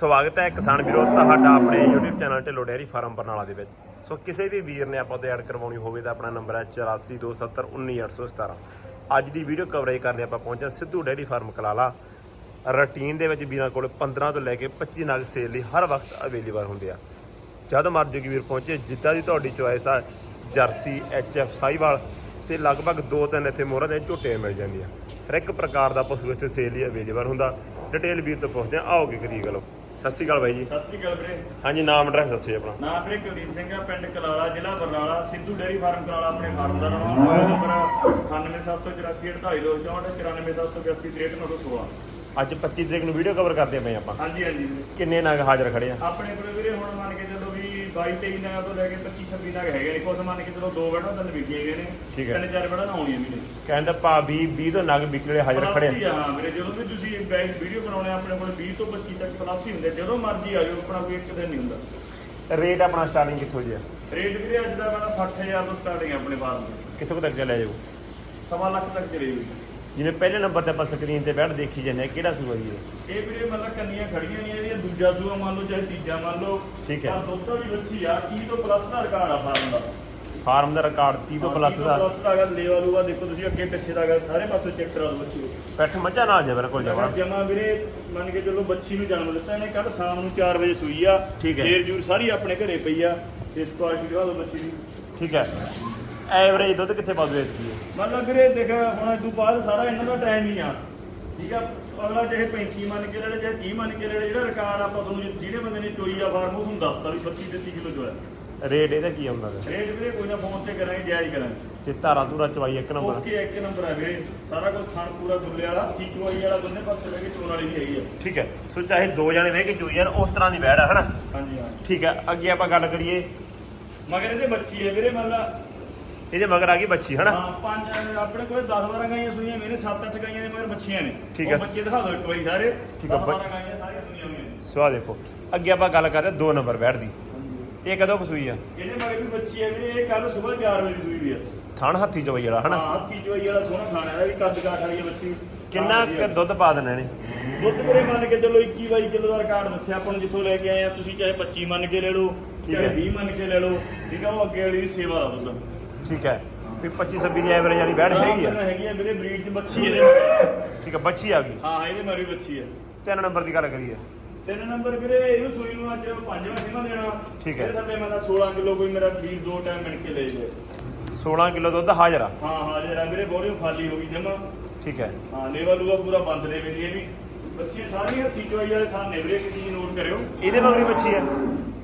ਸਵਾਗਤ ਹੈ ਕਿਸਾਨ ਵੀਰੋ, ਤੁਹਾਡਾ ਆਪਣੇ YouTube channel Dhillon dairy farm Barnala ਦੇ ਵਿੱਚ। ਸੋ ਕਿਸੇ ਵੀ ਵੀਰ ਨੇ ਆਪਾਂ ਤੋਂ ਐਡ ਕਰਵਾਉਣੀ ਹੋਵੇ ਤਾਂ ਆਪਣਾ ਨੰਬਰ ਹੈ 8427191817 ਅੱਜ ਦੀ ਵੀਡੀਓ ਕਵਰੇਜ ਕਰਨ ਆਪਾਂ ਪਹੁੰਚੇ Sidhu dairy farm Kalala. Routine ਦੇ ਵਿੱਚ ਵੀਰਾਂ ਕੋਲ 15 ਤੋਂ ਲੈ ਕੇ 25 ਨਗ ਸੇਲ ਲਈ ਹਰ ਵਕਤ ਅਵੇਲੇਬਲ ਹੁੰਦੇ ਆ। ਜਦ ਮਰਜ਼ੀ ਵੀਰ ਪਹੁੰਚੇ, ਜਿੱਦਾਂ ਦੀ ਤੁਹਾਡੀ ਚੋਇਸ ਆ, ਜਰਸੀ ਐਚਐਫ ਸਾਈਵਾਲ ਤੇ ਲਗਭਗ ਦੋ ਤਿੰਨ ਇੱਥੇ ਮੋਹਰਾਂ ਦੇ ਝੋਟੇ ਮਿਲ ਜਾਂਦੀਆਂ ਹਰ ਇੱਕ ਪ੍ਰਕਾਰ ਦਾ ਪਸ਼ੂ ਇੱਥੇ ਸੇਲ ਲਈ ਅਵੇਲੇਬਲ ਹੁੰਦਾ। ਡਿਟੇਲ ਵੀਰ ਤੋਂ ਪੁੱਛਦੇ ਆ ਆਓਗੇ ਕਰੀ ਗੱਲ ਸਤਿ ਸ਼੍ਰੀ ਅਕਾਲ ਬਾਈ ਜੀ। ਸਤਿ ਸ੍ਰੀ ਅਕਾਲ ਵੀਰੇ। ਹਾਂਜੀ ਨਾਮ ਐਡਰੈਸ ਦੱਸਿਓ ਆਪਣਾ। ਨਾਮ ਵੀਰੇ ਕੁਲਦੀਪ ਸਿੰਘ ਆ ਪਿੰਡ ਕਲਾਲਾ ਜ਼ਿਲ੍ਹਾ ਬਰਨਾਲਾ ਸਿੱਧੂ ਡੇਅਰੀ ਫਾਰਮ ਕਲਾਲਾ ਆਪਣੇ ਫਾਰਮ ਦਾ ਨਾਮ ਮੋਬਾਈਲ ਨੰਬਰ? 9784484786 ਅੱਜ 25 ਤਰੀਕ ਨੂੰ ਵੀਡੀਓ ਕਵਰ ਕਰਦੇ ਪਏ ਆਪਾਂ। ਹਾਂਜੀ ਹਾਂਜੀ। ਵੀਰੇ ਕਿੰਨੇ ਨਗ ਹਾਜ਼ਰ ਖੜੇ ਆ? ਆਪਣੇ ਕੋਲ ਵੀਰੇ ਹੁਣ ਮੰਨ ਕੇ ਚੱਲੋ 22 23 ਨਗ ਤੋਂ ਲੈ ਕੇ 25 26 ਨਗ ਹੈਗੇ ਨੇ। ਕੁਝ ਮੰਨ ਕੇ ਚੱਲੋ ਦੋ ਬੈਠਾ ਤਿੰਨ ਵਿਕੇ ਗਏ ਨੇ। ਠੀਕ ਹੈ। ਤਿੰਨ ਚਾਰ ਬੈਠਾ ਆਉਣੀਆਂ ਵੀ ਨੇ। ਕਹਿੰਦਾ ਭਾ 20 20 ਤੋਂ ਨਗ ਵਿਕਲੇ ਹਾਜ਼ਰ ਖੜੇ ਆ। ਹਾਂ ਵੀਰੇ ਜਦੋਂ ਵੀ ਤੁਸੀਂ ਬੈਕ ਵੀਡੀਓ ਬਣਾਉਣੇ ਆ, ਆਪਣੇ ਕੋਲ 20 ਤੋਂ 25 ਤੱਕ ਪਲਾਸੀ ਹੁੰਦੇ ਜਦੋਂ ਮਰਜ਼ੀ ਆ ਜਾਓ ਆਪਣਾ ਕੋਈ ਇੱਕ ਦਿਨ ਨਹੀਂ ਹੁੰਦਾ। ਰੇਟ ਆਪਣਾ ਸਟਾਰਟਿੰਗ ਕਿੱਥੋਂ ਜੀ ਆ? ਰੇਟ ਵੀਰੇ ਅੱਜ ਦਾ ਬਣਾ 60000 ਤੋਂ ਸਟਾਰਟਿੰਗ ਆਪਣੇ ਦੀ ਕਿੱਥੋਂ ਕੁ ਤੱਕ ਚੱਲਿਆ ਜਾਊ ਸਵਾ ਲੱਖ ਤੱਕ ਚਲੇ ਜੀ ਜਿਵੇਂ ਪਹਿਲੇ ਨੰਬਰ ਤੇ ਆਪਾਂ ਸਕਰੀਨ ਤੇ ਬੈਠ ਦੇਖੀ ਜਾਂਦੇ ਆ ਕਿਹੜਾ ਸੂਆ ਜੀ ਇਹ? ਇਹ ਵੀਰੇ ਮਤਲਬ ਕੰਨੀਆਂ ਖੜੀਆਂ ਨਹੀਂ ਇਹਦੀਆਂ ਦੂਜਾ ਸੂਆ ਮੰਨ ਲਓ ਚਾਹੇ ਤੀਜਾ ਮੰਨ ਲਓ। ਠੀਕ ਹੈ। ਪਰ ਦੋਸਤੋ ਵੀ ਬੱਚੀ ਆ 30 ਤੋਂ ਪਲੱਸ ਦਾ ਰਿਕਾਰਡ ਆ ਫਾਰਮ ਦਾ। ਫਾਰਮ ਦਾ ਰਿਕਾਰਡ 30 ਤੋਂ ਪਲੱਸ ਦਾ। ਪਲੱਸ ਦਾ ਹੈਗਾ ਲੇਵਾ ਲੂਆ ਦੇਖੋ ਤੁਸੀਂ ਅੱਗੇ ਪਿੱਛੇ ਦਾ ਹੈਗਾ ਸਾਰੇ ਪਾਸੇ ਚੈੱਕ ਕਰਾ ਦਿਓ ਬੱਚੀ ਨੂੰ ਪੈਠ ਮੱਝਾਂ ਨਾਲ ਜੇ ਬਿਲਕੁਲ ਜਵਾਬ ਜਮਾ ਵੀਰੇ ਮੰਨ ਕੇ ਚੱਲੋ ਬੱਚੀ ਨੂੰ ਜਨਮ ਦਿੱਤਾ ਇਹਨੇ ਕੱਲ ਸ਼ਾਮ ਨੂੰ 4 ਵਜੇ ਸੂਈ ਆ। ਠੀਕ ਹੈ। ਦੇਰ ਜੂਰ ਸਾਰੀ ਆਪਣੇ ਘਰੇ ਪਈ ਆ ਇਸ ਕੁਆਲਿਟੀ ਦਿਓ ਬੱਚੀ ਦੀ। ਠੀਕ ਹੈ। ਐਵਰੇਜ ਦੁੱਧ ਕਿੱਥੇ ਪਾ ਦੇ? ਹੈ ਮਤਲਬ ਵੀਰੇ ਦੇਖ ਹੁਣ ਤੋਂ ਬਾਅਦ ਸਾਰਾ ਇਹਨਾਂ ਦਾ ਟਾਈਮ ਹੀ ਆ। ਠੀਕ ਆ? ਅਗਲਾ ਚਾਹੇ 35 ਮੰਨ ਕੇ ਲੈ ਲੈ ਚਾਹੇ 30 ਮੰਨ ਕੇ ਲੈ ਲੈ ਜਿਹੜਾ ਰਿਕਾਰਡ ਆਪਾਂ ਤੁਹਾਨੂੰ ਜਿਹੜੇ ਬੰਦੇ ਨੇ ਚੋਈ ਆ ਫਾਰਮ ਉਹ ਤੁਹਾਨੂੰ ਦੱਸਤਾ ਵੀ 25 33 ਕਿਲੋ ਚੋਇਆ ਰੇਟ ਇਹਦਾ ਕੀ ਆਉਂਦਾ ਹੈ ਰੇਟ ਵੀਰੇ ਕੋਈ ਨਾ ਫੋਨ ਤੇ ਕਰਾਂਗੇ ਜਾਇਜ਼ ਕਰਾਂਗੇ। ਤੇ ਧਾਰਾ ਧੂਰਾ ਚਵਾਈ ਇੱਕ ਨੰਬਰ। ਓਕੇ ਇੱਕ ਨੰਬਰ ਆ ਵੀਰੇ। ਸਾਰਾ ਕੁਝ ਖਾਣ ਪੂਰਾ ਦੁੱਲੇ ਵਾਲਾ ਚੀਚਵਾਈ ਵਾਲਾ ਦੋਨੇ ਪਾਸੇ ਲੈ ਕੇ ਚੋਣ ਵਾਲੀ ਵੀ ਹੈਗੀ ਆ। ਠੀਕ ਹੈ ਸੋ ਚਾਹੇ ਦੋ ਜਣੇ ਵੇਖ ਕੇ ਚੋਈ ਯਾਰ ਉਸ ਤਰ੍ਹਾਂ ਦੀ ਬੈੜ ਹੈ ਹਨਾ? ਹਾਂਜੀ ਹਾਂ ਠੀਕ ਹੈ ਅੱਗੇ ਆਪਾਂ ਗੱਲ ਕਰੀਏ। ਮਗਰ ਇਹਦੇ ਬੱਚੀ ਹੈ ਵੀਰੇ ਮਤਲਬ ਇਹਦੇ ਮਗਰ ਆ ਗਈ ਬੱਚੀ ਹਨਾ? ਹਾਂ ਪੰਜ ਆਪਣੇ ਕੋਲ 10 12 ਗਾਈਆਂ ਸੂਈਆਂ ਮੇਰੇ 7-8 ਗਾਈਆਂ ਦੇ ਮਗਰ ਬੱਚੀਆਂ ਨੇ। ਠੀਕ ਉਹ ਹੈ। ਬੱਚੇ ਦਿਖਾ ਦਿਓ ਇੱਕ ਵਾਰੀ ਸਾਰੇ। ਠੀਕ ਹੈ, 10 ਬੱਚ- 12 ਗਾਈਆਂ ਸਾਰੀਆਂ ਦੁਨੀਆ ਹੋਈਆਂ ਨੇ। ਸੋ ਆ ਦੇਖੋ। ਅੱਗੇ ਆਪਾਂ ਗੱਲ ਕਰਦੇ ਦੋ ਨੰਬਰ ਬੈੜ ਦੀ। ਇਹ ਕਦੋਂ ਕੁ ਸੂਈ ਆ? ਇਹਦੇ ਮਗਰ ਵੀ ਬੱਚੀ ਹੈ ਵੀਰੇ ਇਹ ਕੱਲ ਸਵੇਰ 4 ਵਜੇ ਸੂਈ ਵੀ ਆ। ਥਣ ਹੱਥੀ ਚਵਾਈ ਵਾਲਾ ਹਨਾ? ਹਾਂ ਹੱਥੀ ਚੋਈ ਵਾਲਾ ਸੋਹਣਾ ਖਾਣਾ ਇਹਦਾ ਵੀ ਕੱਦ ਕਾਠ ਵਾਲੀ ਆ ਬੱਚੀ। ਕਿੰਨਾ ਹਾਂ, ਕੁ। ਦੁੱਧ ਪਾ ਦੇਣਾ ਨੇ? ਦੁੱਧ ਵੀਰੇ ਮੰਨ ਕੇ ਚੱਲੋ 21 22 ਕਿਲੋ ਦਾ ਰਿਕਾਰਡ ਦੱਸਿਆ ਆਪਾਂ ਨੂੰ ਜਿੱਥੋਂ ਲੈ ਕੇ ਆਏ ਆ। ਤੁਸੀਂ ਚਾਹੇ 25 ਮੰਨ ਕੇ ਲੈ ਲਓ ਚਾਹੇ ਹੈ। 20 ਮੰਨ ਕੇ ਲੈ ਲਓ ਠੀਕ ਆ ਉਹ ਅੱਗੇ ਵਾਲੀ ਦੀ ਸੇਵਾ ਦਾ ਦੁੱਧ ਠੀਕ ਹੈ। ਵੀ 25 26 ਦੀ ਐਵਰੇਜ ਵਾਲੀ ਬੈੜ ਹੈਗੀ ਆ। ਹੈਗੀ ਆ ਵੀਰੇ ਬਰੀਡ ਦੀ ਬੱਚੀ ਇਹਦੇ ਮਗਰ। ਠੀਕ ਹੈ ਬੱਚੀ ਆ ਗਈ। ਹਾਂ ਇਹਦੇ ਮਗਰ ਵੀ ਬੱਚੀ ਆ। ਤਿੰਨ ਨੰਬਰ ਦੀ ਗੱਲ ਕਰੀਏ। ਤਿੰਨ ਨੰਬਰ ਵੀਰੇ ਇਹਨੂੰ ਸੂਈ ਨੂੰ ਅੱਜ ਪੰਜਵਾਂ ਛੇਵਾਂ ਦੇਣਾ। ਠੀਕ ਹੈ। ਇਹਦੇ ਥੱਲੇ ਮੈਂ 16 ਕਿਲੋ ਕੋਈ ਮੇਰਾ ਵੀਰ ਦੋ ਟਾਈਮ ਮਿਣ ਕੇ ਲੈ ਜੇ 16 ਕਿਲੋ ਦੁੱਧ ਹਾਜ਼ਰ। ਆ ਹਾਂ ਹਾਂ ਜਿਹੜਾ ਵੀਰੇ ਬੋਰੀ ਖਾਲੀ ਹੋ ਗਈ ਜਮਾ। ਠੀਕ ਹੈ। ਹਾਂ ਲੇਵਾ ਲੂਆ ਪੂਰਾ ਬੰਦ ਲੈ ਵੀ ਇਹ ਵੀ। ਬੱਚੀ ਸਾਰੀਆਂ ਹੱਥੀ ਚੋਈ ਵਾਲੇ ਥਾਂ ਨੇ ਵੀਰੇ ਇੱਕ ਚੀਜ਼ ਨੋਟ ਕਰਿਓ। ਇਹਦੇ ਮਗਰ ਬੱਚੀ ਆ।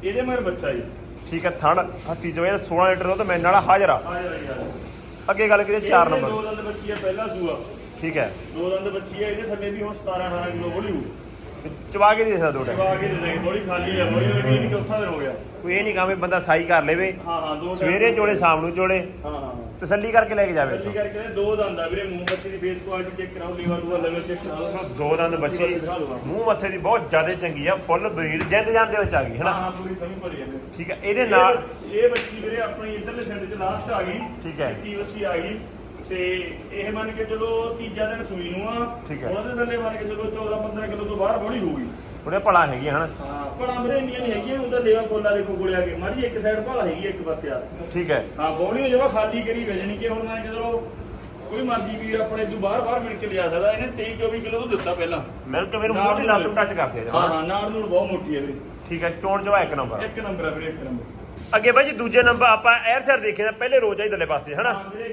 ਇਹਦੇ ਮਗਰ ਬੱਚਾ ਜੀ। ਠੀਕ ਹੈ ਥਣ ਹੱਥੀ ਦਾ 16 ਲੀਟਰ ਦੁੱਧ ਮੈਨ ਵਾਲਾ ਹਾਜ਼ਰ ਆ ਅੱਗੇ ਗੱਲ ਕਰੀਏ 4 ਦੋ ਨੰਬਰ। ਦੰਦ ਬੱਚੀ ਆ ਪਹਿਲਾ ਸੂਆ। ਠੀਕ ਹੈ। ਦੋ ਦੰਦ ਬੱਚੀ ਆ ਇਹਦੇ ਥੱਲੇ ਵੀ ਹੁਣ 17 18 ਕਿਲੋ ਬੋਲੀ ਹੋ ਚਵਾ ਕੇ ਦੇ ਸਕਦਾ ਦੋ ਟਾਈਮ। ਚਵਾ ਕੇ ਦੇ ਦੇ ਬੋਲੀ ਖਾਲੀ ਆ ਬੋਲੀ ਹੋਈ ਨਹੀਂ ਚੌਥਾ ਦਿਨ ਹੋ ਗਿਆ। ਕੋਈ ਇਹ ਨਹੀਂ ਕਹਾਂ ਵੀ ਬੰਦਾ ਸਾਈ ਕਰ ਲਵੇ। ਹਾਂ ਹਾਂ ਦੋ time ਸਵੇਰੇ ਚੋਲੇ ਸ਼ਾਮ ਨੂੰ ਹਾਂ ਹਾਂ ਤਸੱਲੀ ਕਰਕੇ ਲੈ ਕੇ ਜਾਵੇ ਬੱਚੀ ਕਰਕੇ ਦੋ ਦੰਦ ਆ ਵੀਰੇ ਮੂੰਹ ਬੱਚੀ ਦੀ ਫੇਸ ਕੁਆਲਿਟੀ ਚੈੱਕ ਕਰਾਓ ਲੀਵਰ ਲੂਵਰ ਲੈਵਲ ਚੈੱਕ ਕਰਾਓ। ਦੋ ਦੰਦ ਬੱਚੀ ਮੂੰਹ ਮੱਥੇ ਦੀ ਬਹੁਤ ਜ਼ਿਆਦਾ ਚੰਗੀ ਆ ਫੁੱਲ ਬਰੀਡ ਜਿੰਦ ਜਾਨ ਦੇ ਵਿੱਚ ਆ ਗਈ ਹਨਾ ਹਾਂ ਪੂਰੀ ਸਮਝ ਭਰੀ ਜਾਂਦੇ ਠੀਕ ਹੈ ਇਹਦੇ ਨਾਲ ਇਹ ਬੱਚੀ ਵੀਰੇ ਆਪਣੀ ਇਧਰਲੇ ਸਾਈਡ ਤੇ ਲਾਸਟ ਆ ਗਈ ਠੀਕ ਹੈ। ਚਿੱਟੀ ਬੱਚੀ ਆ ਗਈ। ਤੇ ਇਹ ਮੰਨ ਕੇ ਚਲੋ ਤੀਜਾ ਦਿਨ ਸੂਈ ਨੂੰ ਆ ਠੀਕ ਹੈ। ਉਹਦੇ ਥੱਲੇ ਮੰਨ ਕੇ ਚਲੋ 14 15 ਕਿਲੋ ਤੋਂ ਬਾਹਰ ਬੋਲੀ ਹੋਊਗੀ। ਉਹਦੇ ਭਲਾ ਹੈਗੀ ਹਨਾ। ਹਾਂ ਬੜਾ ਵੀਰੇ ਇੰਨੀਆਂ ਨਹੀਂ ਹੈਗੀਆਂ ਉਹਦਾ ਲੇਵਾ ਕੋਲਾ ਦੇਖੋ ਕੋਲੇ ਆ ਕੇ। ਮਾਰੀ ਇੱਕ ਸਾਈਡ ਭਾਲ ਹੈਗੀ ਆ ਇੱਕ ਪਾਸੇ ਆ। ਠੀਕ ਹੈ। ਹਾਂ ਬੋਲੀ ਜਵਾ ਖਾਲੀ ਕਰੀ ਵੇਜਣੀ ਕਿ ਹੁਣ ਮੈਂ ਕਿ ਚਲੋ ਕੋਈ ਮਰਜ਼ੀ ਵੀਰ ਆਪਣੇ ਤੋਂ ਬਾਹਰ ਬਾਹਰ ਮਿਲ ਕੇ ਲਿਆ ਸਕਦਾ। ਇਹਨੇ 23 24 ਕਿਲੋ ਤੋਂ ਦਿੱਤਾ ਪਹਿਲਾਂ। ਮਿਲਕ ਮੇਰੇ ਮੂੰਹ ਦੀ ਲੱਤ ਨੂੰ ਟੱਚ ਕਰਦੇ ਆ ਹਾਂ। ਹਾਂ ਨਾਲ ਨੂੰ ਬਹੁਤ ਮੋਟੀ ਹੈ ਵੀਰੇ। ਠੀਕ ਹੈ ਚੋਣ ਜਵਾ ਇੱਕ ਨੰਬਰ। ਇੱਕ ਨੰਬਰ ਹੈ ਵੀਰੇ ਇੱਕ ਨੰਬਰ। ਅੱਗੇ ਬਾਈ ਜੀ ਦੂਜੇ ਨੰਬਰ ਆਪਾਂ 에ਅਰ ਸਰ ਦੇਖੇ ਤਾਂ ਪਹਿਲੇ ਰੋਜ਼ ਆਈ ਥੱਲੇ ਪਾਸੇ ਹਨਾ? ਹਾਂ ਵੀਰੇ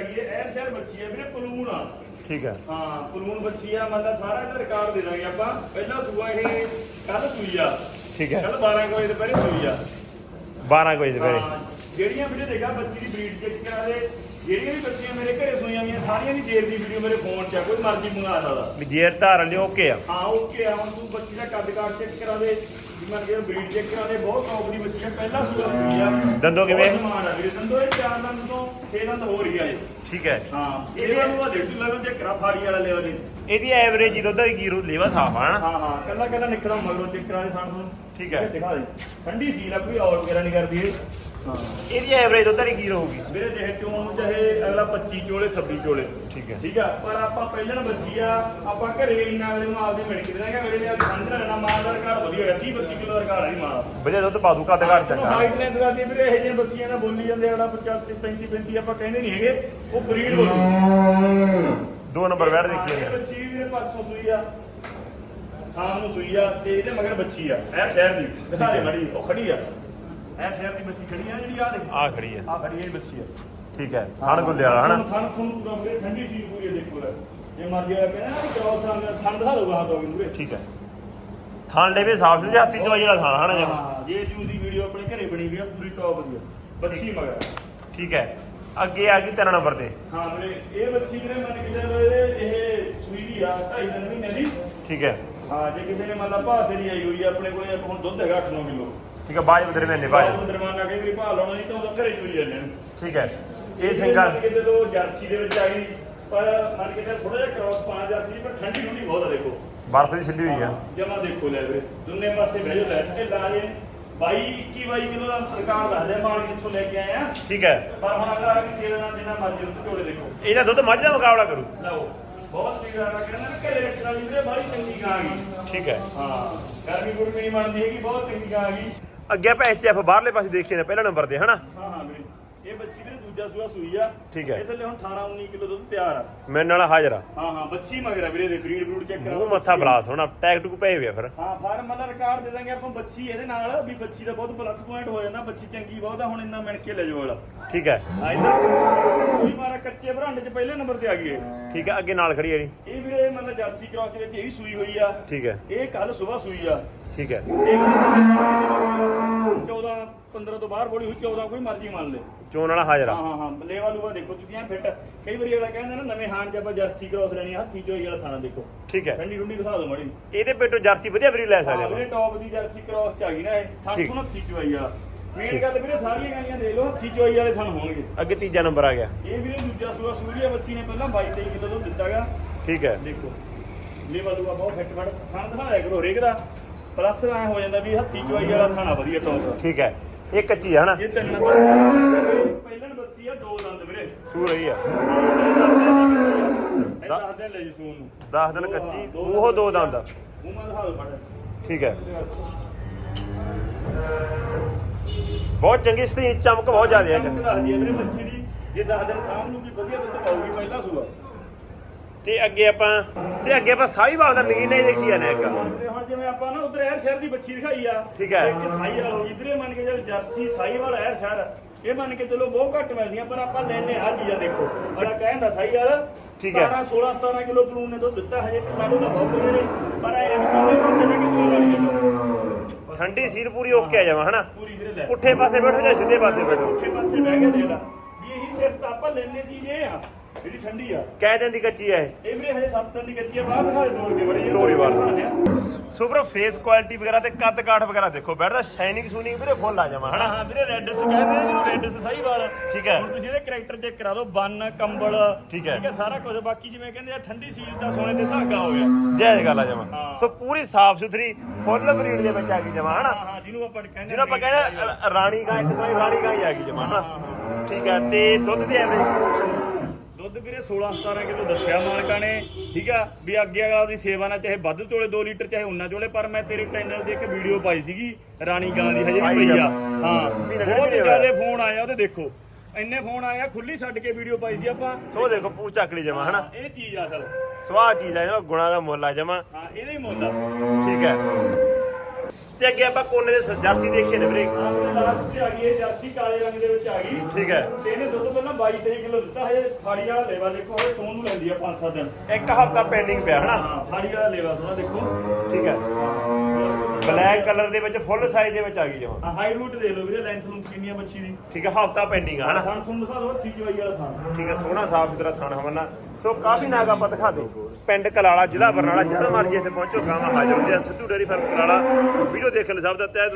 ਗਈ ਹੈ ਐਰ ਸ਼ਹਿਰ ਬੱਚੀ ਹੈ ਵੀਰੇ ਪਲੂਨ ਆ ਠੀਕ ਹੈ। ਹਾਂ ਪਲੂਨ ਬੱਚੀ ਆ ਮਤਲਬ ਸਾਰਾ ਇਹਦਾ ਰਿਕਾਰਡ ਦੇ ਦਾਂਗੇ ਆਪਾਂ। ਪਹਿਲਾ ਸੂਆ ਇਹ ਕੱਲ ਸੂਈ ਆ। ਠੀਕ ਹੈ। ਕੱਲ 12 ਕੁ ਵਜੇ ਦੇ ਪਹਿਲੇ ਸੂਈ ਆ। 12 ਵਜੇ ਦੇ ਹਾਂ, ਜਿਹੜੀਆਂ ਵੀਡੀਓ ਦੇਖਾ ਬੱਚੀ ਦੀ ਬਰੀਡ ਚੈੱਕ ਕਰਾ ਦੇ। ਜਿਹੜੀਆਂ ਵੀ ਬੱਚੀਆਂ ਮੇਰੇ ਘਰੇ ਸੂਈਆਂ ਹੋਈਆਂ ਸਾਰੀਆਂ ਦੀ ਦੇਰ ਦੀ ਵੀਡੀਓ ਮੇਰੇ ਫੋਨ 'ਚ ਆ ਕੋਈ ਮਰਜ਼ੀ ਮੰਗਾ ਸਕਦਾ। ਵੀ ਜੇਰ ਧਾਰ ਲਈ ਓਕੇ ਆ। ਹਾਂ ਓਕੇ ਆ ਹੁਣ ਤੂੰ ਬੱਚੀ ਦਾ ਕੱਦ ਕਾਠ ਚੈੱਕ ਕਰਾ ਦੇ। ਜੀ ਮੈਂ ਕਿਹਾ ਬਰੀਡ ਚੈੱਕ ਕਰਾ ਦੇ ਬਹੁਤ ਟੌਪ ਦੀ ਬੱਚੀ ਆ ਪਹਿਲਾ ਸੂਆ ਸੂਈ ਆ। ਦੰਦੋਂ ਕਿਵੇਂ? ਬਹੁਤ ਸਮਾਨ ਆ ਵੀਰੇ। ਦੰਦੋਂ ਇਹ ਚਾਰ ਦੰਦ ਤੋਂ ਛੇ ਦੰਦ ਹੋ ਰਹੀ ਆ ਇਹ ਠੀਕ ਹੈ। ਹਾਂ ਇਹ ਆ ਦੇਖ ਤੂੰ ਲੈਵਲ ਚੈੱਕ ਕਰਾ ਫਾੜੀ ਵਾਲਾ ਲੈਵਲ ਇਹ ਇਹਦੀ ਐਵਰੇਜ ਦੁੱਧ ਦੀ ਗੀਰੂ ਲੇਵਾ ਸਾਫ਼ ਆ ਹਾਂ ਹਾਂ ਕੱਲਾ ਕੱਲਾ ਨਿਕਲਾ ਮਗਰੋਂ ਚੈੱਕ ਕਰਾ ਦੇ ਸਾਨੂੰ ਤੁਹਾਨੂੰ ਠੀਕ ਹੈ। ਦਿਖਾ ਦੇ। ਠੰਡੀ ਸੀ ਲਾ ਕੋਈ ਔਰ ਵਗੈਰਾ ਨਹੀਂ ਕਰਦੀ ਇਹ। ਹਾਂ। ਇਹਦੀ ਐਵਰੇਜ ਦੁੱਧ ਦੀ ਗੀਰੂ ਹੋਊਗੀ। ਵੀਰੇ ਦੇਖ ਨੂੰ ਚਾਹੇ ਅਗਲਾ 25 ਚੋਲੇ 26 ਚੋਲੇ। ਠੀਕ ਹੈ ਠੀਕ ਆ? ਪਰ ਆਪਾਂ ਪਹਿਲਾਂ ਬੱਚੀ ਆ ਆਪਾਂ ਘਰੇ ਇੰਨਾ ਅਗਲੇ ਨੂੰ ਆਪਦੀ ਮਿਲ ਕੇ ਦੇਣਾਗੇ ਅਗਲੇ ਨੇ ਸਮਝ ਲੈਣਾ ਮਾਲ ਦਾ ਰਿਕਾਰਡ ਵਧੀਆ ਹੈ 30 32 ਕਿਲੋ ਦਾ ਹੈ ਜੀ ਮਾਲ। ਵਧੀਆ ਦੁੱਧ ਪਾ ਦੂ ਕੱਦ ਘਾਟ ਚੰਗਾ। ਹਾਈਟ ਲੈਂਥ ਦਾ ਵੀਰੇ ਇਹ ਜਿਹੇ ਬੱਚੀਆਂ ਨਾਲ ਬੋਲੀ ਜਾਂਦੇ ਅਗਲਾ 35 35 35 ਆਪਾਂ ਕਹਿੰਦੇ ਨਹੀਂ ਹੈਗੇ ਉਹ ਬਰੀਡ ਬੋਲੂ ਦੋ ਨੰਬਰ ਬੈਠ ਦੇਖੀਏ ਇਹ ਬੱਚੀ ਵੀ 500 ਸੂਈ ਆ। ਸ਼ਾਮ ਨੂੰ ਸੂਈ ਆ ਤੇ ਇਹਦੇ ਮਗਰ ਬੱਚੀ ਆ। ਇਹ ਸ਼ਹਿਰ ਦੀ ਦਿਖਾ ਦੇ ਮੜੀ ਉਹ ਖੜੀ ਆ। ਇਹ ਸ਼ਹਿਰ ਦੀ ਬੱਚੀ ਖੜੀ ਆ ਜਿਹੜੀ ਆ ਦੇਖ। ਆ ਖੜੀ ਹੈ ਆ ਖੜੀ ਆ ਇਹ ਬੱਚੀ ਆ। ਠੀਕ ਹੈ ਥਣ ਗੁੱਲੇ ਵਾਲਾ ਹਨਾ? ਥਣ ਥਣ ਪੂਰਾ ਵੀਰੇ ਠੰਡੀ ਸੀ ਪੂਰੀ ਦੇਖੋ ਲੈ। ਜੇ ਮਰਜ਼ੀ ਵਾਲਾ ਕਹਿੰਦਾ ਨਾ ਕਿ ਕ੍ਰੋਸ ਰੰਗ ਥਣ ਦਿਖਾ ਲਊਗਾ ਹੱਥ ਹੋ ਗਈ ਮੂਰੇ ਠੀਕ ਹੈ। ਥਣ ਦੇ ਵੀ ਸਾਫ਼ ਜੀ ਹੱਥੀ ਚੋਂ ਜਿਹੜਾ ਥਣ ਹਨਾ ਜਮਾ ਹਾਂ ਜੇ ਜੂ ਦੀ ਵੀਡੀਓ ਆਪਣੇ ਘਰੇ ਬਣੀ ਵੀ ਆ ਪੂਰੀ ਟੌਪ ਦੀ ਆ। ਬੱਚੀ ਮਗਰ। ਠੀਕ ਹੈ। ਅੱਗੇ ਆ ਗਈ ਤਿੰਨ ਨੰਬਰ ਤੇ। ਹਾਂ ਵੀਰੇ ਇਹ ਬੱਚੀ ਵੀਰੇ ਮੰਨ ਕੇ ਚੱਲੋ ਇਹ ਇਹ ਸੂਈ ਦੀ ਆ ਢਾਈ ਤਿੰਨ ਮਹੀਨੇ ਦੀ। ਠੀਕ ਹੈ। ਹਾਂ ਜੇ ਕਿਸੇ ਨੇ ਮੰਨ ਲਾ ਭਾਸੇ ਦੀ ਆਈ ਹੋਈ ਆ ਆਪਣੇ ਕੋਲੇ ਹੁਣ ਦੁੱਧ ਹੈਗਾ 8-9 ਕਿਲੋ। ਠੀਕ ਹੈ ਬਾਜ ਬਦਰੇ ਮੈਨੇ ਬਾਜ ਬਾਅਦ ਦਰਮਾਨਾ ਕਈ ਵਾਰੀ ਭਾਅ ਲਾਉਣਾ ਨਹੀਂ ਤਾਂ ਉਹਦਾ ਘਰੇ ਚੋਈ ਜਾਂਦੇ ਨੇ। ਠੀਕ ਹੈ। ਇਹ ਸਿੰਘਾਂ ਕਿਤੇ ਤੋਂ ਜਰਸੀ ਦੇ ਵਿੱਚ ਆ ਗਈ ਪਰ ਮੰਨ ਕੇ ਚੱਲ ਥੋੜਾ ਜਿਹਾ ਕ੍ਰੋਸ ਪਾ ਜਰਸੀ ਪਰ ਠੰਡੀ ਠੰਡੀ ਬਹੁਤ ਆ ਦੇਖੋ। ਬਰਫ ਦੀ ਛਿੱਲੀ ਹੋਈ ਆ। ਜਮਾ ਦੇਖੋ ਲੈ ਵੀਰੇ ਦੋਨੇ ਪਾਸੇ ਬਹਿ ਜਾਓ ਲੈ ਇਹ ਲਾ ਜੇ। 22 21 22 ਕਿਲੋ ਦਾ ਰਿਕਾਰਡ ਦੱਸਦੇ ਆ, ਮਾਲ ਜਿੱਥੋਂ ਲੈ ਕੇ ਆਏ ਆ? ਠੀਕ ਹੈ। ਪਰ ਹੁਣ ਅਗਲਾ ਕਿਸੇ ਦਾ ਜਿੰਨਾ ਮਰਜ਼ੀ ਉੱਤੇ ਝੋਲੇ ਦੇਖੋ। ਇਹਦਾ ਦੁੱਧ ਮੱਝ ਦਾ ਮੁਕਾਬਲਾ ਕਰੂ। ਲਓ ਬਹੁਤ ਠੀਕ ਆ ਕਹਿੰਦਾ ਨਾ ਘਰੇ ਰੱਖਣ ਵਾਲੀ ਵੀਰੇ ਬਾਹਲੀ ਚੰਗੀ ਗਾਂ ਆ ਗਈ। ਠੀਕ ਹੈ। ਹਾਂ ਗਰਮੀ ਗੁਰਮੀ ਨਹੀਂ ਬਣਦੀ ਹੈਗੀ ਬਹੁਤ ਚੰਗੀ ਗਾਂ ਆ ਗਈ। ਅੱਗੇ ਆਪਾਂ ਐਚਐਫ ਬਾਹਰਲੇ ਪਾਸੇ ਦੇਖੀਏ ਨੇ ਪਹਿਲਾ ਨੰਬਰ ਤੇ ਹਨਾ ਹਾਂ ਹਾਂ ਵੀਰੇ ਇਹ ਬੱਚੀ ਵੀਰੇ ਦੂਜਾ ਸੂਆ ਸੂਈ ਆ। ਠੀਕ ਹੈ। ਇਹ ਥੱਲੇ ਹੁਣ 18 19 ਕਿਲੋ ਦੁੱਧ ਤਿਆਰ ਆ। ਮੇਰੇ ਨਾਲ ਹਾਜ਼ਰ ਆ। ਹਾਂ ਹਾਂ ਬੱਚੀ ਮਗਰ ਆ ਵੀਰੇ ਦੇ ਬਰੀਡ ਬਰੂਡ ਚੈੱਕ ਕਰਾਓ। ਮੂੰਹ ਮੱਥਾ ਬਲਾਸ ਹੋਣਾ ਟੈਗ ਟੁਕ ਪਏ ਹੋਇਆ ਫਿਰ। ਹਾਂ ਫਾਰਮ ਵਾਲਾ ਰਿਕਾਰਡ ਦੇ ਦਾਂਗੇ ਆਪਾਂ ਬੱਚੀ ਇਹਦੇ ਨਾਲ ਵੀ ਬੱਚੀ ਦਾ ਬਹੁਤ ਪਲੱਸ ਪੁਆਇੰਟ ਹੋ ਜਾਂਦਾ ਬੱਚੀ ਚੰਗੀ ਬਹੁਤ ਆ ਹੁਣ ਇੰਨਾ ਮਿਣ ਕੇ ਲੈ ਜਾਓ ਵਾਲਾ। ਠੀਕ ਹੈ। ਆ ਇਧਰ। ਕੋਈ ਮਾਰਾ ਕੱਚੇ ਭਰੰਡ ਚ ਪਹਿਲੇ ਨੰਬਰ ਤੇ ਆ ਗਈ ਇਹ। ਠੀਕ ਹੈ ਅੱਗੇ ਨਾਲ ਖੜੀ ਹੈ ਜੀ। ਇਹ ਵੀਰੇ ਮਤਲਬ ਜਰਸੀ ਕ੍ਰਾਸ ਵਿੱਚ ਇਹ ਵੀ ਸੂਈ ਹੋਈ ਆ। ਠੀਕ ਹੈ। ਇਹ ਕੱਲ ਸਵੇਰ ਸੂਈ ਆ। ਠੀਕ ਹੈ। ਇਹ 14 15 ਤੋਂ ਬਾਹਰ ਬੋਲੀ ਹੋਈ 14 ਕੋਈ ਮਰਜ਼ੀ ਮੰਨ ਲੈ ਚੋਣ ਵਾਲਾ ਹਾਜ਼ਰ। ਹਾਂ ਆ ਹਾਂ ਹਾਂ ਲੇਵਾ ਲੂਵਾ ਦੇਖੋ ਤੁਸੀਂ ਐ ਫਿੱਟ। ਕਈ ਵਾਰੀ ਅਗਲਾ ਕਹਿੰਦਾ ਨਾ ਨਵੇਂ ਹਾਨ ਚ ਆਪਾਂ ਜਰਸੀ ਕ੍ਰਾਸ ਲੈਣੀ ਆ ਹੱਥੀ ਚੋਈ ਵਾਲਾ ਥਾਣਾ ਦੇਖੋ। ਠੀਕ ਹੈ। ਠੰਡੀ ਠੰਡੀ ਦਿਖਾ ਦਿਓ ਮੜੀ ਇਹਦੇ ਪੇਟੋਂ ਜਰਸੀ ਵਧੀਆ ਬਰੀ ਲੈ ਸਕਦੇ ਵੀਰੇ ਆਪਾਂ। ਟੌਪ ਦੀ ਜਰਸੀ ਕ੍ਰਾਸ ਚ ਆ ਗਈ ਨਾ ਇਹ। ਠੀਕ। ਤੋਂ ਹੱਥੀ ਚੋਈ ਆ ਮੇਨ ਗੱਲ ਵੀਰੇ ਸਾਰੀਆਂ ਗਾਈਆਂ ਦੇਖ ਲਓ ਹੱਥੀ ਚੋਈ ਵਾਲੇ ਥਣ ਹੋਣਗੇ। ਅੱਗੇ ਤੀਜਾ ਨੰਬਰ ਆ ਗਿਆ। ਇਹ ਵੀਰੇ ਦੂਜਾ ਸੂਆ ਸੂਰੀਆ ਬੱਚੀ ਨੇ ਪਹਿਲਾਂ 22 23 ਕਿਲੋ ਦੁੱਧ ਦਿੱਤਾਗਾ ਠੀਕ ਹੈ। ਦੇਖੋ ਲੇਵਾ ਲੂਆ ਬਹੁਤ ਫਿੱਟ ਫੜ ਥਣ ਦਿਖਾਇਆ ਕਰੋ ਹਰੇਕ ਦਾ। ਪਲੱਸ ਐ ਹੋ ਜਾਂਦਾ ਵੀ ਹੱਥੀ ਚੋਈ ਵਾਲਾ ਥਾਣਾ ਵਧੀਆ ਟੌਪ ਠੀਕ ਹੈ ਇਹ ਕੱਚੀ ਆ ਹਨਾ। ਇਹ ਤਿੰਨ ਨੰਬਰ ਪਹਿਲਾਂ ਬੱਸੀ ਆ ਦੋ ਦੰਦ ਵੀਰੇ। ਸੂ ਰਹੀ ਆ। ਇਹ ਦੱਸ ਦਿਨ ਲੈ ਜੀ ਸੂਨ ਨੂੰ। 10 ਦਿਨ ਕੱਚੀ ਉਹ ਦੋ ਦੰਦ ਮੂੰਹ ਮਾ ਦੋ ਫੜ। ਠੀਕ ਹੈ। ਬਹੁਤ ਚੰਗੀ ਸਤੀ ਚਮਕ ਬਹੁਤ ਜ਼ਿਆਦਾ ਹੈ ਵੀਰੇ ਮੱਛੀ ਦੀ। ਜੇ 10 ਦਿਨ ਨੂੰ ਵੀ ਵਧੀਆ ਦੁੱਧ ਪਾਉਗੀ ਪਹਿਲਾ ਸੂਆ। ਤੇ ਅੱਗੇ ਆਪਾਂ ਤੇ ਅੱਗੇ ਆਪਾਂ ਸਾਹੀਵਾਲ ਦਾ ਨਗੀਨਾ ਹੀ ਦੇਖੀ ਜਾਂਦੇ ਇੱਕ ਤੇ ਹੁਣ ਜਿਵੇਂ ਆਪਾਂ ਨਾ ਉਧਰ ਐਰ ਸ਼ਹਿਰ ਦੀ ਬੱਚੀ ਦਿਖਾਈ ਆ। ਠੀਕ ਹੈ। ਇੱਕ ਸਾਈਵਾਲ ਹੋ ਗਈ ਵੀਰੇ ਮੰਨ ਕੇ ਚੱਲ ਜਰਸੀ ਸਾਈਵਾਲ ਐਰ ਸ਼ਹਿਰ। ਇਹ ਮੰਨ ਕੇ ਚਲੋ ਬਹੁਤ ਘੱਟ ਮਿਲਦੀਆਂ ਪਰ ਆਪਾਂ ਲੈਨੇ ਆ ਚੀਜ਼ਾਂ ਦੇਖੋ। ਬੜਾ ਕਹਿੰਦਾ ਸਾਈਵਾਲ ਠੀਕ ਹੈ। 17 16 17 ਕਿਲੋ ਬਲੂਨ ਨੇ ਦੁੱਧ ਦਿੱਤਾ ਹਜੇ ਕਿੰਨਾ ਦੁੱਧ ਬਹੁਤ ਨੇ। ਪਰ ਇਹ ਵੀ ਕਿੰਨੇ ਪਾਸੇ ਨੇ ਕਿੰਨੀ ਵਾਲੀ ਠੰਡੀ ਸੀਰ ਪੂਰੀ ਓਕੇ ਆ ਜਾਵਾ ਹਨਾ? ਪੂਰੀ ਵੀਰੇ ਲੈ। ਪੁੱਠੇ ਪਾਸੇ ਬੈਠੋ ਜਾਂ ਸਿੱਧੇ ਪਾਸੇ ਬੈਠੋ? ਉੱਠੇ ਪਾਸੇ ਬਹਿ ਕੇ ਦੇਖ ਲਾ। ਵੀ ਇਹੀ ਸਿਰਫ ਤਾਂ ਆਪਾਂ ਲੈਨੇ ਚੀਜ਼ ਇਹ ਆ। ਜਿਹੜੀ ਠੰਡੀ ਆ। ਕਹਿ ਦਿੰਦੀ ਕੱਚੀ ਆ ਇਹ। ਇਹ ਵੀਰੇ ਹਜੇ 7 ਦਿਨ ਦੀ ਕੱਚੀ ਆ ਬਾਹਰ ਦਿਖਾਏ ਦੌੜ ਕੇ ਬੜੇ ਤੋਰੀ ਬਾਹਰ। ਹਾਂ ਸੋ ਬਰੋ ਫੇਸ ਕੁਆਲਿਟੀ ਵਗੈਰਾ ਤੇ ਕੱਦ ਕਾਠ ਵਗੈਰਾ ਦੇਖੋ ਬੈਠਦਾ ਸ਼ਾਈਨਿੰਗ ਸੂਨਿੰਗ ਵੀਰੇ ਫੁੱਲ ਆ ਜਾਵਾ ਹਨਾ? ਹਾਂ ਵੀਰੇ ਰੈੱਡ ਸ ਕਹਿੰਦੇ ਨੇ ਰੈੱਡ ਸ ਸਹੀ ਵਾਲ। ਠੀਕ ਹੈ। ਹੁਣ ਤੁਸੀਂ ਇਹਦੇ ਕੈਰੈਕਟਰ ਚੈੱਕ ਕਰਾ ਦਿਓ ਬੰਨ ਕੰਬਲ ਠੀਕ ਹੈ। ਸਾਰਾ ਕੁਝ। ਬਾਕੀ ਜਿਵੇਂ ਕਹਿੰਦੇ ਆ ਠੰਡੀ ਸੀਲ ਤਾਂ ਸੋਨੇ ਤੇ ਸੁਹਾਗਾ ਹੋ ਗਿਆ। ਜੈ ਗੱਲ ਆ ਜਾਵਾ। ਹਾਂ। ਸੋ ਪੂਰੀ ਸਾਫ਼ ਸੁਥਰੀ ਫੁੱਲ ਬਰੀਡ ਦੇ ਵਿੱਚ ਆ ਗਈ ਜਮਾ ਹਨਾ? ਹਾਂ ਹਾਂ ਜਿਹਨੂੰ ਆਪਾਂ ਕਹਿੰਦੇ ਜਿਹਨੂੰ ਆਪਾਂ ਕਹਿੰਦੇ ਆ, ਰਾਣੀ ਗਾਂ ਇੱਕ ਤਰ੍ਹਾਂ ਦੀ ਰਾਣੀ ਗਾਂ ਹੀ ਆ ਗਈ ਜਮਾ ਹਨਾ? ਠੀਕ ਹੈ ਤੇ ਦੁੱਧ ਦੀ ਐਵਰੇਜ ਦੁੱਧ ਵੀਰੇ 16 17 ਕਿਲੋ ਦੱਸਿਆ ਮਾਲਕਾਂ ਨੇ ਠੀਕ ਆ ਵੀ ਅੱਗੇ ਅਗਲਾ ਦੀ ਸੇਵਾ ਨਾਲ ਚਾਹੇ ਵੱਧ ਚੋਲੇ 2 ਲੀਟਰ ਚਾਹੇ ਉਨਾ ਚੋਲੇ ਪਰ ਮੈਂ ਤੇਰੇ ਚੈਨਲ ਤੇ ਇੱਕ ਵੀਡੀਓ ਪਾਈ ਸੀਗੀ ਰਾਣੀ ਗਾਂ ਦੀ ਹਜੇ ਵੀ ਪਈ ਆ। ਹਾਂ ਬਹੁਤ ਜ਼ਿਆਦਾ ਫੋਨ ਆਇਆ ਉਹਦੇ ਦੇਖੋ। ਇੰਨੇ ਫੋਨ ਆਇਆ ਖੁੱਲੀ ਛੱਡ ਕੇ ਵੀਡੀਓ ਪਾਈ ਸੀ ਆਪਾਂ। ਸੋ ਦੇਖੋ ਪੂਛ ਚੱਕੜੀ ਜਮਾ ਹਨਾ? ਇਹ ਚੀਜ਼ ਆ ਅਸਲ ਸਵਾਹ ਚੀਜ਼ ਆ ਇਹ ਗੁਣਾ ਦਾ ਮੁੱਲ ਆ ਜਮਾ। ਹਾਂ ਇਹਦਾ ਹੀ ਮੁੱਲ ਆ। ਠੀਕ ਹੈ। ਤੇ ਅੱਗੇ ਆਪਾਂ ਕੋਨੇ ਦੇ ਜਰਸੀ ਦੇਖੀਏ ਨੇ ਵੀਰੇ। ਆਪਣੇ ਲਾਸਟ ਤੇ ਆ ਗਈ ਇਹ ਜਰਸੀ ਕਾਲੇ ਰੰਗ ਦੇ ਵਿੱਚ ਆ ਗਈ। ਠੀਕ ਹੈ। ਤੇ ਇਹਨੇ ਦੁੱਧ ਪਹਿਲਾਂ 22 23 ਕਿਲੋ ਦਿੱਤਾ ਹਜੇ ਫਾੜੀ ਵਾਲਾ ਲੇਵਾ ਦੇਖੋ ਹਜੇ ਸੋਨ ਨੂੰ ਲੈਂਦੀ ਆ 5-7 ਦਿਨ। ਇੱਕ ਹਫਤਾ ਪੈਂਡਿੰਗ ਪਿਆ ਹਨਾ? ਹਾਂ ਫਾੜੀ ਵਾਲਾ ਲੇਵਾ ਸੋਨਾ ਦੇਖੋ। ਠੀਕ ਹੈ। ਬਲੈਕ ਕਲਰ ਦੇ ਵਿੱਚ ਫੁੱਲ ਸਾਈਜ਼ ਦੇ ਵਿੱਚ ਆ ਗਈ ਜਮਾ ਆ ਹਾਈ ਰੂਟ ਦੇ ਲਓ ਵੀਰੇ ਲੈਂਥ ਨੂੰ ਕਿੰਨੀ ਆ ਬੱਚੀ ਦੀ। ਠੀਕ ਹੈ ਹਫਤਾ ਪੈਂਡਿੰਗ ਆ ਹਨਾ? ਥਣ ਤੁਹਾਨੂੰ ਦਿਖਾ ਦਿਓ ਹੱਥੀ ਚਵਾਈ ਵਾਲਾ ਥਣ ਠੀਕ ਹੈ ਸੋਹਣਾ ਸਾਫ਼ ਸੁਥਰਾ ਥਾਣ ਹਵਨਾ ਸੋ ਕਾਫੀ ਨਾਗ ਆਪਾਂ ਦਿਖਾ ਦੇ। ਪਿੰਡ ਕਲਾਲਾ ਜ਼ਿਲ੍ਹਾ ਬਰਨਾਲਾ ਜਦ ਮਰਜ਼ੀ ਇੱਥੇ ਪਹੁੰਚੋ ਗਾਵਾਂ ਹਾਜ਼ਰ ਹੁੰਦੀਆਂ Sidhu dairy farm Kalala. Video ਦੇਖਣ ਲਈ ਸਭ ਦਾ ਤਹਿ